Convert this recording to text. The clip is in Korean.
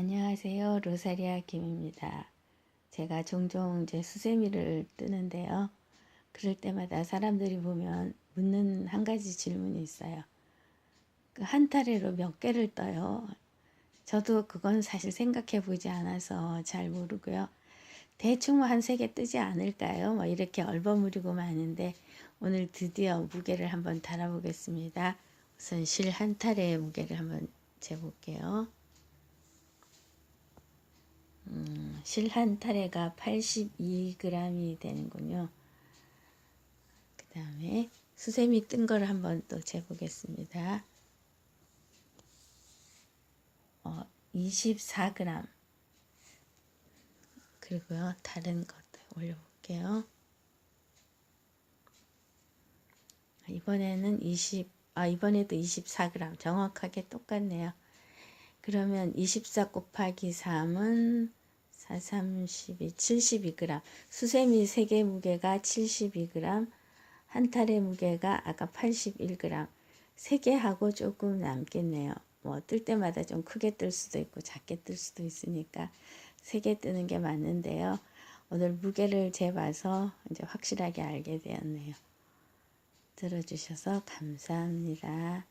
안녕하세요. 로사리아 김입니다. 제가 종종 이제 수세미를 뜨는데요. 그럴 때마다 사람들이 보면 묻는 한 가지 질문이 있어요. 그한 타래로 몇 개를 떠요? 저도 그건 사실 생각해 보지 않아서 잘 모르고요. 대충 뭐한세 개 뜨지 않을까요? 뭐 이렇게 얼버무리고 마는데 오늘 드디어 무게를 한번 달아보겠습니다. 우선 실 한 타래의 무게를 한번 재볼게요. 음, 실한 타래가 82g이 되는군요. 그 다음에 수세미 뜬 거를 한번 또 재보겠습니다. 어, 24g. 그리고요, 다른 것들 올려볼게요. 이번에는 20, 아, 이번에도 24g. 정확하게 똑같네요. 그러면 24 곱하기 3은 4, 32, 72g. 수세미 3개 무게가 72g. 한 탈의 무게가 아까 81g. 3개 하고 조금 남겠네요. 뭐 뜰 때마다 좀 크게 뜰 수도 있고 작게 뜰 수도 있으니까 3개 뜨는 게 맞는데요. 오늘 무게를 재봐서 이제 확실하게 알게 되었네요. 들어주셔서 감사합니다.